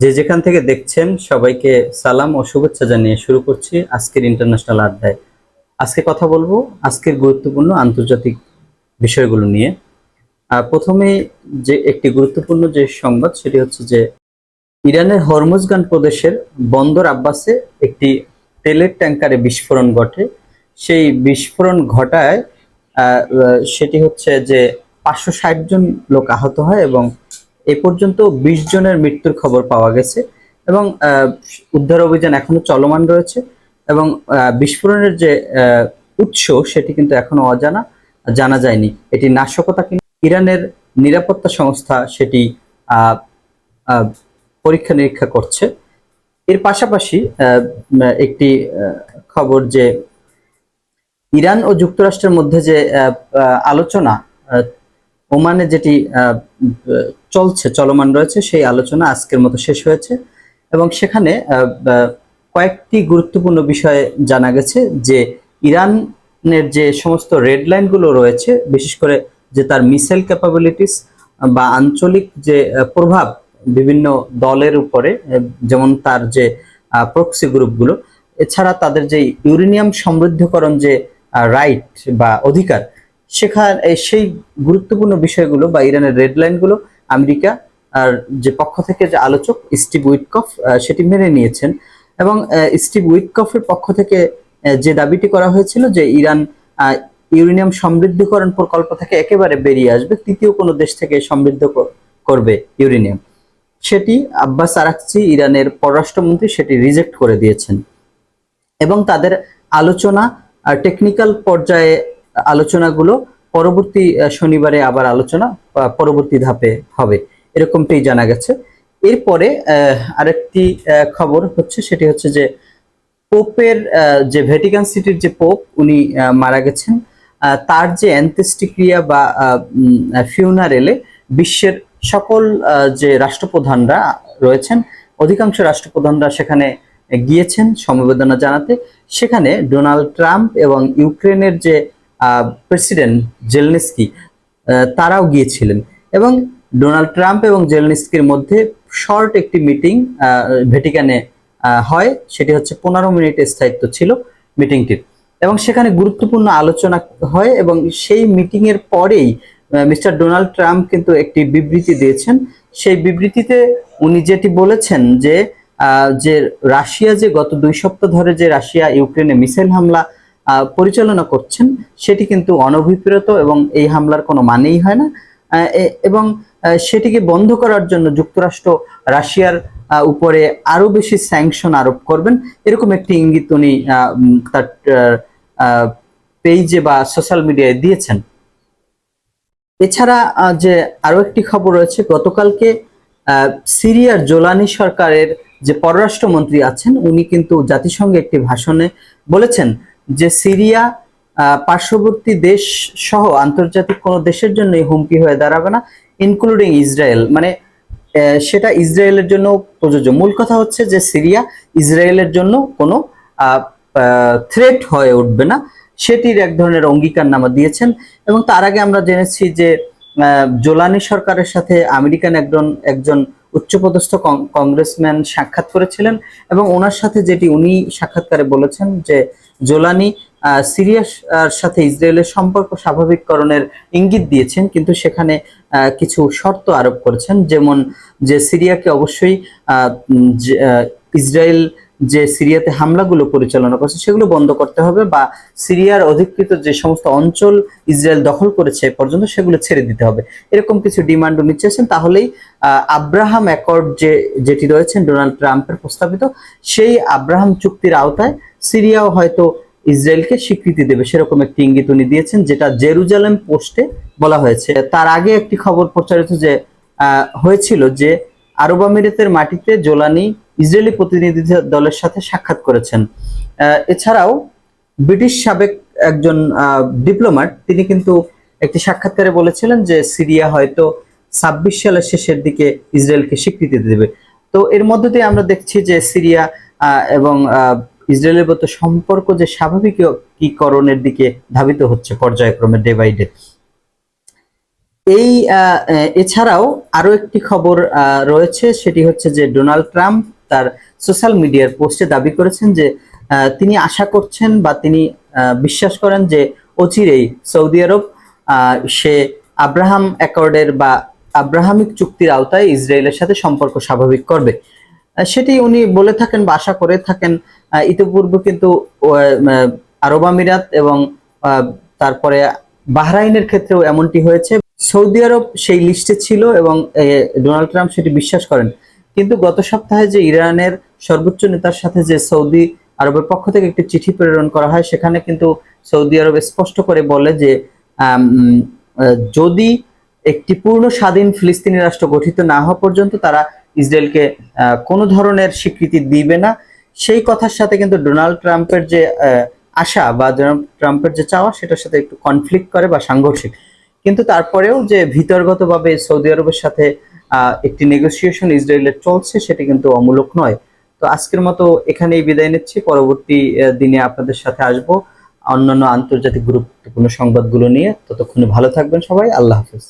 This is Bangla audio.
যে যেখান থেকে দেখছেন, সবাইকে সালাম ও শুভেচ্ছা জানিয়ে শুরু করছি আজকের ইন্টারন্যাশনাল আড্ডায়। আজকে কথা বলব আজকের গুরুত্বপূর্ণ আন্তর্জাতিক বিষয়গুলো নিয়ে। প্রথমে যে একটি গুরুত্বপূর্ণ যে সংবাদ, সেটি হচ্ছে যে ইরানের হরমুজগান প্রদেশের বন্দর আব্বাসে একটি তেলের ট্যাঙ্কারে বিস্ফোরণ ঘটে। সেই বিস্ফোরণ ঘটায় সেটি হচ্ছে যে পাঁচশো ষাট জন লোক আহত হয় এবং এ পর্যন্ত বিশ জনের মৃত্যুর খবর পাওয়া গেছে এবং উদ্ধার অভিযান এখনও চলমান রয়েছে এবং বিস্ফোরণের যে উৎস সেটি কিন্তু এখনও অজানা, জানা যায়নি। এটি নাশকতা কিনা ইরানের নিরাপত্তা সংস্থা সেটি পরীক্ষা নিরীক্ষা করছে। এর পাশাপাশি একটি খবর যে, ইরান ও যুক্তরাষ্ট্রের মধ্যে যে আলোচনা ওমানে যেটি চলছে, চলমান রয়েছে, সেই আলোচনা আজকের মতো শেষ হয়েছে। এবং সেখানে কয়েকটি গুরুত্বপূর্ণ বিষয়ে জানা গেছে যে ইরানের যে সমস্ত রেড লাইনগুলো রয়েছে, বিশেষ করে যে তার মিসাইল ক্যাপাবিলিটিস বা আঞ্চলিক যে প্রভাব বিভিন্ন দলের উপরে যেমন তার যে প্রক্সি গ্রুপগুলো এছাড়া তাদের যে ইউরেনিয়াম সমৃদ্ধকরণ যে রাইট বা অধিকার সেখানে সেই গুরুত্বপূর্ণ বিষয়গুলো বা ইরানের রেড লাইনগুলো আমেরিকা আর যে পক্ষ থেকে যে আলোচক স্টিভ উইটকফ সেটি মেনে নিয়েছেন। এবং স্টিভ উইটকফের পক্ষ থেকে যে দাবিটি করা হয়েছিল যে ইরান ইউরেনিয়াম সমৃদ্ধকরণ প্রকল্প থেকে একেবারে বেরিয়ে আসবে, তৃতীয় কোনো দেশ থেকে সমৃদ্ধ করবে ইউরেনিয়াম। সেটি আব্বাস আরাকচি, ইরানের পররাষ্ট্রমন্ত্রী, সেটি রিজেক্ট করে দিয়েছেন। এবং তাদের আলোচনা টেকনিক্যাল পর্যায়ে আলোচনাগুলো পরবর্তী শনিবারে আবার আলোচনা পরবর্তী ধাপে হবে, এরকমটাই জানা গেছে। এরপরে আরেকটি খবর হচ্ছে, সেটি হচ্ছে যে পোপের যে ভ্যাটিকান সিটির যে পোপ, উনি মারা গেছেন। তার যে অ্যান্ত্যেষ্টিক্রিয়া বা ফিউনারেলে বিশ্বের সকল যে রাষ্ট্রপ্রধানরা রয়েছেন, অধিকাংশ রাষ্ট্রপ্রধানরা সেখানে গিয়েছেন সমবেদনা জানাতে। সেখানে ডোনাল্ড ট্রাম্প এবং ইউক্রেনের যে প্রেসিডেন্ট জেলনেস্কি তারাও গিয়েছিলেন। এবং ডোনাল্ড ট্রাম্প এবং জেলনেস্কির মধ্যে শর্ট একটি মিটিং ভেটিকানে হয়। সেটি হচ্ছে পনেরো মিনিটের স্থায়িত্ব ছিল মিটিংটির। এবং সেখানে গুরুত্বপূর্ণ আলোচনা হয় এবং সেই মিটিং এর পরেই মিস্টার ডোনাল্ড ট্রাম্প কিন্তু একটি বিবৃতি দিয়েছেন। সেই বিবৃতিতে উনি যেটি বলেছেন যে যে রাশিয়া যে গত দুই সপ্তাহ ধরে যে রাশিয়া ইউক্রেনে মিসাইল হামলা পরিচালনা করছেন, সেটি কিন্তু অনভিপ্রেত এবং এই হামলার কোনো মানেই হয় না। এবং সেটিকে বন্ধ করার জন্য যুক্তরাষ্ট্র রাশিয়ার উপরে আরও বেশি স্যাংশন আরোপ করবেন। এরকম একটি ইঙ্গিত উনি তার পেজে বা সোশ্যাল মিডিয়ায় দিয়েছেন। এছাড়া যে আরও একটি খবর রয়েছে, গতকালকে সিরিয়ার জোলানি সরকারের যে পররাষ্ট্রমন্ত্রী আছেন, উনি কিন্তু জাতিসংঘে একটি ভাষণে বলেছেন যে সিরিয়া পার্শ্ববর্তী দেশ সহ আন্তর্জাতিক কোনো দেশের জন্যই হুমকি হয়ে দাঁড়াবে না ইনক্লুডিং ইসরায়েল। মানে সেটা ইসরায়েলের জন্য প্রযোজ্য। মূল কথা হচ্ছে যে সিরিয়া ইসরায়েলের জন্য কোনো থ্রেট হয়ে উঠবে না। সেটির এক ধরনের অঙ্গীকারনামা দিয়েছেন এবং তার আগে আমরা জেনেছি যে জোলানি সরকারের সাথে আমেরিকান একজন একজন উচ্চপদস্থ কংগ্রেসম্যান সাক্ষাৎ করেছিলেন এবং ওনার সাথে যেটি উনি সাক্ষাৎকারে বলেছেন যে জোলানি সিরিয়ার সাথে ইসরায়েলের সম্পর্ক স্বাভাবিককরণের ইঙ্গিত দিয়েছেন, কিন্তু সেখানে কিছু শর্ত আরোপ করেছেন, যেমন যে সিরিয়াকে অবশ্যই ইসরায়েল যে সিরিয়াতে হামলাগুলো পরিচালনা করছে, সেগুলো বন্ধ করতে হবে বা সিরিয়ার অধিকৃত যে সমস্ত অঞ্চল ইসরায়েল দখল করেছে পর্যন্ত সেগুলো ছেড়ে দিতে হবে। এরকম কিছু ডিমান্ড উনি চেয়েছেন, তাহলেই আব্রাহাম অ্যাকর্ড যে, যেটি রয়েছেন ডোনাল্ড ট্রাম্পের প্রস্তাবিত, সেই আব্রাহাম চুক্তির আওতায় সিরিয়াও হয়তো ইসরায়েলকে স্বীকৃতি দেবে, সেরকম একটি ইঙ্গিত উনি দিয়েছেন, যেটা জেরুজালেম পোস্টে বলা হয়েছে। তার আগে একটি খবর প্রচারিত যে হয়েছিল যে, আরব আমিরাতের মাটিতে জোলানি ইসরায়েলি প্রতিনিধি দলের সাথে সাক্ষাৎ করেছেন। এছাড়াও ব্রিটিশ সাবেক একজন ডিপ্লোম্যাট, তিনি কিন্তু একটি সাক্ষাৎকারে বলেছিলেন যে, সিরিয়া হয়তো ছাব্বিশ সালের শেষের দিকে ইসরায়েলকে স্বীকৃতি দেবে। তো এর মধ্যে দিয়ে আমরা দেখছি যে, সিরিয়া এবং ইসরায়েলের মধ্যে সম্পর্ক যে স্বাভাবিকীকরণের দিকে ধাবিত হচ্ছে পর্যায়ক্রমে ডে বাই ডে এই এছাড়াও আরও একটি খবর রয়েছে, সেটি হচ্ছে যে ডোনাল্ড ট্রাম্প তার সোশ্যাল মিডিয়ার পোস্টে দাবি করেছেন যে তিনি আশা করছেন বা তিনি বিশ্বাস করেন যে অচিরেই সৌদি আরব সে আব্রাহাম অ্যাকর্ডের বা আব্রাহামিক চুক্তির আওতায় ইসরায়েলের সাথে সম্পর্ক স্বাভাবিক করবে। সেটি উনি বলে থাকেন বা আশা করে থাকেন ইতিপূর্বে কিন্তু আরব আমিরাত এবং তারপরে বাহরাইনের ক্ষেত্রেও এমনটি হয়েছে। সৌদি আরব সেই লিস্টে ছিল এবং ডোনাল্ড ট্রাম্প সেটি বিশ্বাস করেন। কিন্তু গত সপ্তাহে যে ইরানের সর্বোচ্চ নেতার সাথে যে সৌদি আরবের পক্ষ থেকে একটি চিঠি প্রেরণ করা হয়, সেখানে কিন্তু সৌদি আরব স্পষ্ট করে বলে যে যদি একটি পূর্ণ স্বাধীন ফিলিস্তিনি রাষ্ট্র গঠিত না হওয়া পর্যন্ত তারা ইসরায়েলকে কোনো ধরনের স্বীকৃতি দিবে না। সেই কথার সাথে কিন্তু ডোনাল্ড ট্রাম্পের যে আশা বা ডোনাল্ড ট্রাম্পের যে চাওয়া, সেটার সাথে একটু কনফ্লিক্ট করে বা সাংঘর্ষিক। কিন্তু তারপরেও যে ভিতরগতভাবে সৌদি আরবের সাথে একটি নেগোসিয়েশন ইসরায়েলের চলছে, সেটি কিন্তু অমূলক নয়। তো আজকের মতো এখানেই বিদায় নিচ্ছি। পরবর্তী দিনে আপনাদের সাথে আসব অন্যান্য আন্তর্জাতিক গুরুত্বপূর্ণ সংবাদগুলো নিয়ে। ততক্ষণে ভালো থাকবেন সবাই। আল্লাহ হাফেজ।